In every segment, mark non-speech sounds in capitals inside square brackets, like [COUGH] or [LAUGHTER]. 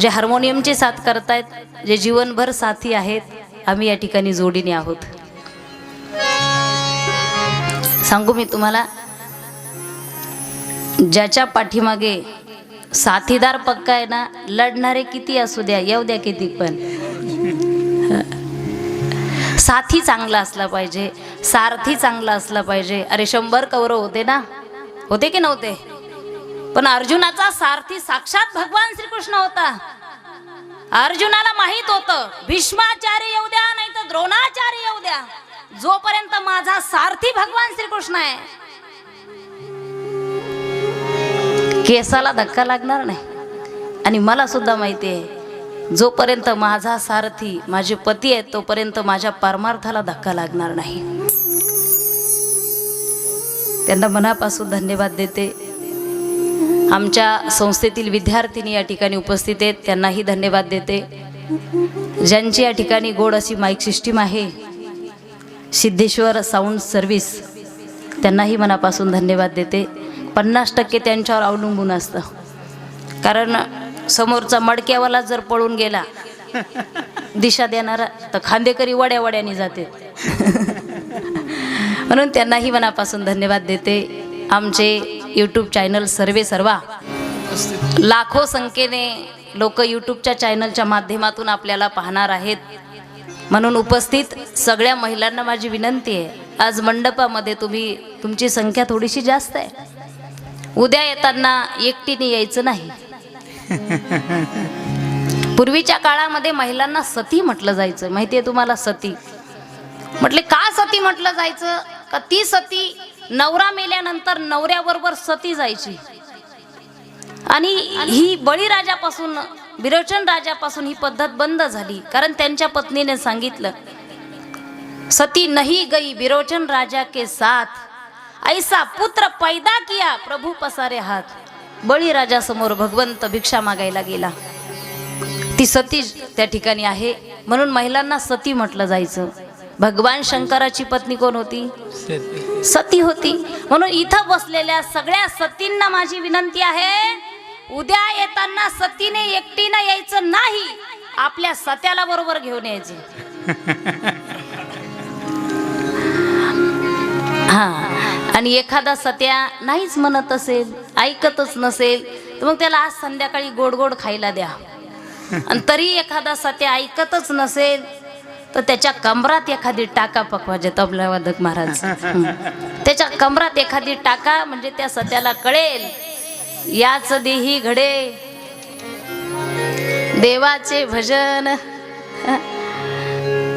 जे हार्मोनियमचे साथ करतायत जे जीवनभर साथी आहेत आम्ही या ठिकाणी जोडीने आहोत. सांगू मी तुम्हाला ज्याच्या पाठीमागे साथीदार पक्का आहे ना लढणारे किती असू द्या येऊ द्या किती पण. साथी चांगला असला पाहिजे सारथी चांगला असला पाहिजे. अरे शंभर कौरव होते ना? होते की नव्हते? पण अर्जुनाचा सारथी साक्षात भगवान श्रीकृष्ण होता. अर्जुनाला माहीत होतं भीष्माचार्य येऊ द्या नाही तर द्रोणाचार्य येऊ द्या. जोपर्यंत माझा सारथी भगवान श्रीकृष्ण आहे. केसाला धक्का लागणार नाही. आणि मला सुद्धा माहिती आहे जोपर्यंत माझा सारथी माझे पती आहेत तोपर्यंत माझ्या परमार्थाला धक्का लागणार नाही. त्यांना मनापासून धन्यवाद देते. आमच्या संस्थेतील विद्यार्थिनी या ठिकाणी उपस्थित आहेत. त्यांनाही धन्यवाद देते. ज्यांची या ठिकाणी गोड अशी माईक सिस्टीम आहे सिद्धेश्वर साऊंड सर्व्हिस त्यांनाही मनापासून धन्यवाद देते. पन्नास टक्के त्यांच्यावर अवलंबून असतं. कारण समोरचा मडक्यावाला जर पळून गेला दिशा देणारा तर खांदेकरी वड्या वड्याने जाते. म्हणून त्यांनाही मनापासून धन्यवाद देते. आमचे यूट्यूब चॅनल सर्वे सर्वा. लाखो संख्येने लोक यूट्यूबच्या चॅनलच्या माध्यमातून आपल्याला पाहणार आहेत. म्हणून उपस्थित सगळ्या महिलांना माझी विनंती आहे आज मंडपामध्ये तुम्ही तुमची संख्या थोडीशी जास्त आहे. उद्या येताना एकटीने यायचं नाही. पूर्वीच्या काळामध्ये महिलांना सती म्हटलं जायचं. माहिती आहे तुम्हाला सती? म्हटले का सती म्हटलं जायचं? का ती सती नवरा मेल्यानंतर नवऱ्याबरोबर सती जायची. आणि ही बळीराजापासून विरोचन राजापासून ही पद्धत बंद झाली. कारण त्यांच्या पत्नीने सांगितलं सती नाही गई विरोचन राजा के साथ. ऐसा पुत्र पैदा किया प्रभू पसारे हात बळीराजा समोर भगवंत भिक्षा मागायला गेला. ती सती त्या ठिकाणी आहे. म्हणून महिलांना सती म्हटलं जायचं. भगवान शंकराची पत्नी कोण होती? सती होती. म्हणून इथं बसलेल्या सगळ्या सतींना माझी विनंती आहे उद्या येताना सतीने एकटीनं यायचं नाही आपल्या सत्याला बरोबर घेऊन यायचे. हा. आणि एखादा सत्या नाहीच म्हणत असेल ऐकतच नसेल तर मग त्याला आज संध्याकाळी गोड गोड खायला द्या. आणि तरी एखादा सत्या ऐकतच नसेल तर त्याच्या कमरात एखादी टाका पकवायचे तबलावादक महाराज. त्याच्या कमरात एखादी टाका म्हणजे त्या सत्याला कळेल. याच देही घडे. देवाचे भजन.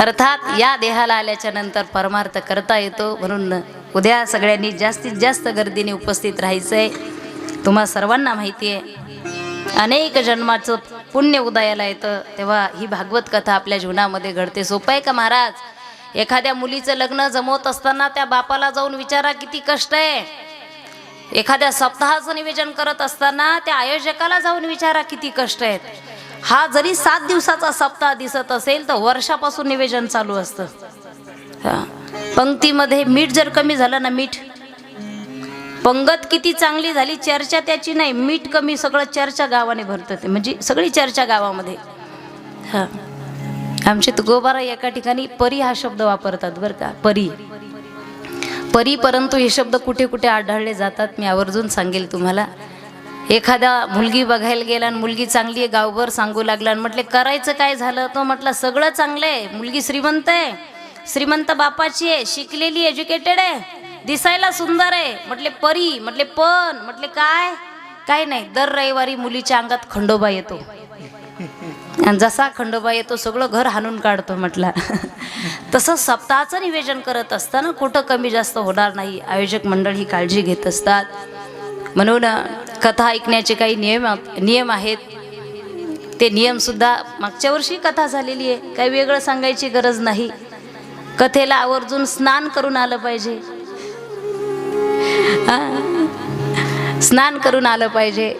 अर्थात या देहाला आल्याच्यानंतर परमार्थ करता येतो. म्हणून उद्या सगळ्यांनी जास्तीत जास्त गर्दीने उपस्थित राहायचं आहे तुम्हा सर्वांना माहिती आहे अनेक जन्माचं पुण्य उदयाला येतं. तेव्हा ही भागवत कथा आपल्या जीवनामध्ये घडते. सोपं आहे का महाराज? एखाद्या मुलीचं लग्न जमवत असताना त्या बापाला जाऊन विचारा किती कष्ट आहे. एखाद्या सप्ताहाचं निवेदन करत असताना त्या आयोजकाला जाऊन विचारा किती कष्ट आहेत. हा जरी सात दिवसाचा सप्ताह दिसत असेल तर वर्षापासून निवेदन चालू असतं. पंक्तीमध्ये मीठ जर कमी झालं ना मीठ पंगत किती चांगली झाली चर्चा त्याची नाही. मीठ कमी सगळं चर्चा गावाने भरतं ते. म्हणजे सगळी चर्चा गावामध्ये. हां. आमचे तुकोबारा एका ठिकाणी परी हा शब्द वापरतात बरं का. परी. परी परंतु हे शब्द कुठे कुठे आढळले जातात मी आवर्जून सांगेल तुम्हाला. एखादा मुलगी बघायला गेला आणि मुलगी चांगली आहे गावभर सांगू लागला आणि म्हटले करायचं काय झालं? तो म्हटलं सगळं चांगलं आहे. मुलगी श्रीमंत आहे. श्रीमंत बापाची आहे. शिकलेली एज्युकेटेड आहे. दिसायला सुंदर आहे. म्हटले परी म्हटले पण म्हटले काय? काय नाही. दर रविवारी मुलीच्या अंगात खंडोबा येतो. आणि जसा खंडोबा येतो सगळं घर हाणून काढतो म्हटला. तसं सप्ताहाचं निवेदन करत असताना कुठं कमी जास्त होणार नाही. आयोजक मंडळ ही काळजी घेत असतात. म्हणून कथा ऐकण्याचे काही नियम नियम आहेत. ते नियमसुद्धा मागच्या वर्षी कथा झालेली आहे. काही वेगळं सांगायची गरज नाही. कथेला आवर्जून स्नान करून आलं पाहिजे. [LAUGHS] स्नान करून आलं पाहिजे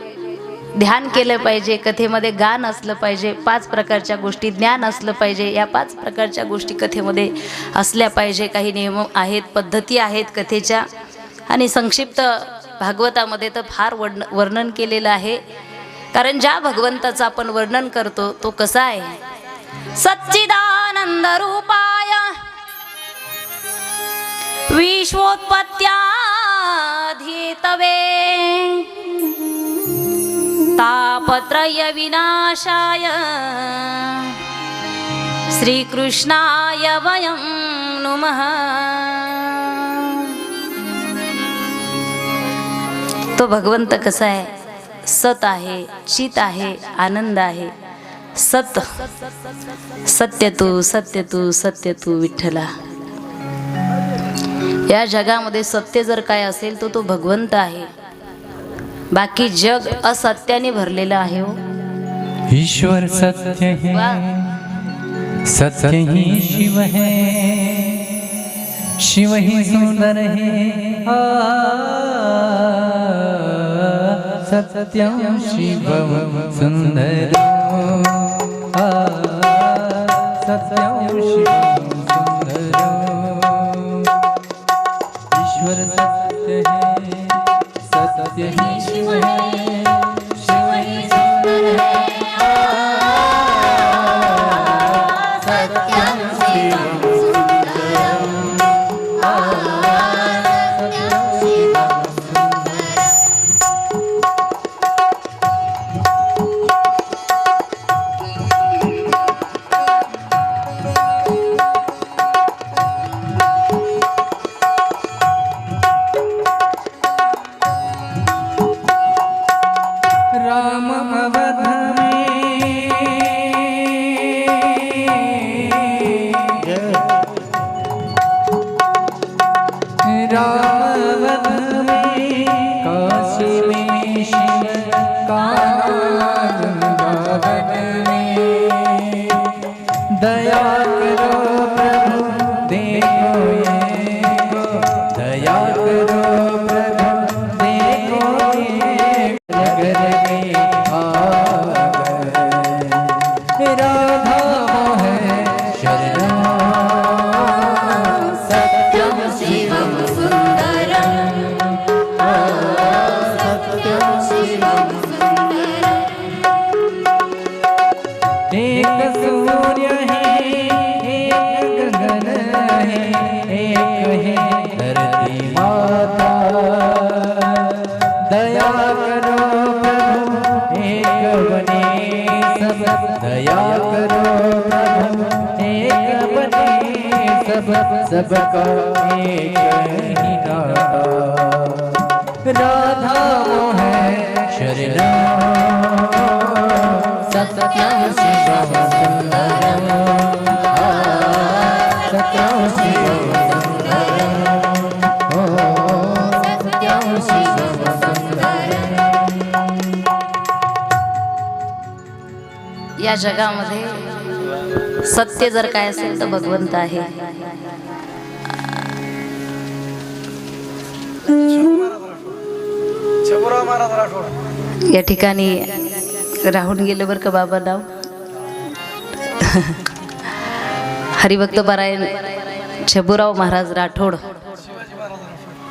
ध्यान केलं पाहिजे कथेमध्ये गान असलं पाहिजे पाच प्रकारच्या गोष्टी ज्ञान असलं पाहिजे या पाच प्रकारच्या गोष्टी कथेमध्ये असल्या पाहिजे. काही नियम आहेत पद्धती आहेत कथेच्या. आणि संक्षिप्त भागवतामध्ये तर फार वर्ण वर्णन केलेलं आहे. कारण ज्या भगवंताचं आपण वर्णन करतो तो कसा आहे? सच्चिदानंद रूपाय. विश्वोत्पत्त्याधीतवे तापत्रय विनाशाय श्रीकृष्णाय वयं नुमः। तो भगवंत कसा आहे? सत आहे चित आहे आनंद आहे. सत सत्य तू सत्य तू सत्य तू विठ्ठला. या जगामध्ये सत्य जर काय असेल तर तो भगवंत आहे. बाकी जग असत्याने भरलेलं आहे हो ईश्वर सत्य है. सत्य ही शिव है शिव ही सुंदर है सत्यम शिवम सुंदर आ, सत्यम शिवम सुंदर ईश्वर सत्य है सत्य ही शिव है बने सब दया करो। एक बने सब सबका एक ही नाता राधा मोहन शरणम सत्यम शिवम सुंदरम या जगामध्ये सत्य जर काय असेल तर भगवंत आहे. या ठिकाणी राहून गेलं बरं का बाबा नाव? हरिभक्त परायण छबुराव महाराज राठोड.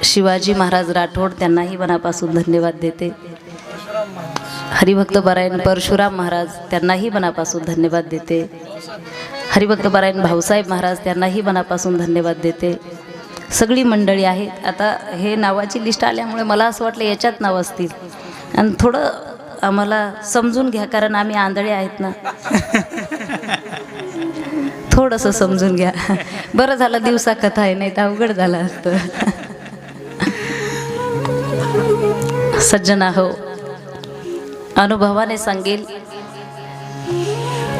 शिवाजी महाराज राठोड त्यांनाही मनापासून धन्यवाद देते. हरिभक्त पारायण परशुराम महाराज त्यांनाही मनापासून धन्यवाद देते. हरिभक्त पारायण भाऊसाहेब महाराज त्यांनाही मनापासून धन्यवाद देते. सगळी मंडळी आहेत. आता हे नावाची लिस्ट आल्यामुळे मला असं वाटलं याच्यात नाव असतील. आणि थोडं आम्हाला समजून घ्या कारण आम्ही आंधळे आहेत ना. थोडंसं समजून घ्या. बरं झालं दिवसा कथा आहे नाही तर अवघड झालं असतं. सज्जना हो. अनुभवाने सांगेल.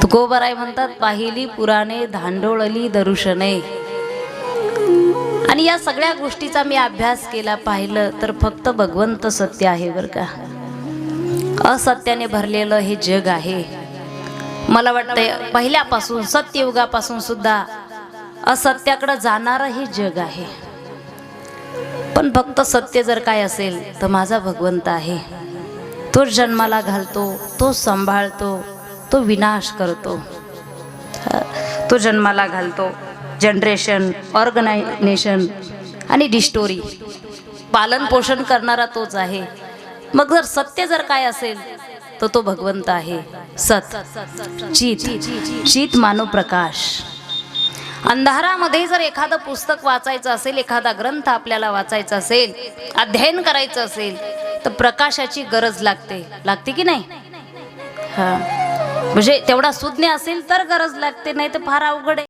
तुकोबराय म्हणतात पाहिली पुराणे धांडोळली दरुशने आणि या सगळ्या गोष्टीचा मी अभ्यास केला पाहिलं तर फक्त भगवंत सत्य आहे बरं का. असत्याने भरलेलं हे जग आहे. मला वाटतंय पहिल्यापासून सत्ययुगापासून सुद्धा असत्याकडं जाणारं हे जग आहे. पण फक्त सत्य जर काय असेल तर माझा भगवंत आहे. तो जन्माला घालतो तो सांभाळतो तो विनाश करतो. तो जन्माला घालतो. जनरेशन ऑर्गनायझेशन आणि डिस्टोरी पालन पोषण करणारा तोच आहे. मग जर सत्य जर काय असेल तर तो भगवंत आहे. सत. चित. चित मानव प्रकाश. अंधारामध्ये जर एखादं पुस्तक वाचायचं असेल एखादा ग्रंथ आपल्याला वाचायचा असेल अध्ययन करायचं असेल तर प्रकाशाची गरज लागते. लागते की नाही? हा. म्हणजे तेवढा सुज्ञ असेल तर गरज लागते नाही तर फार अवघड आहे.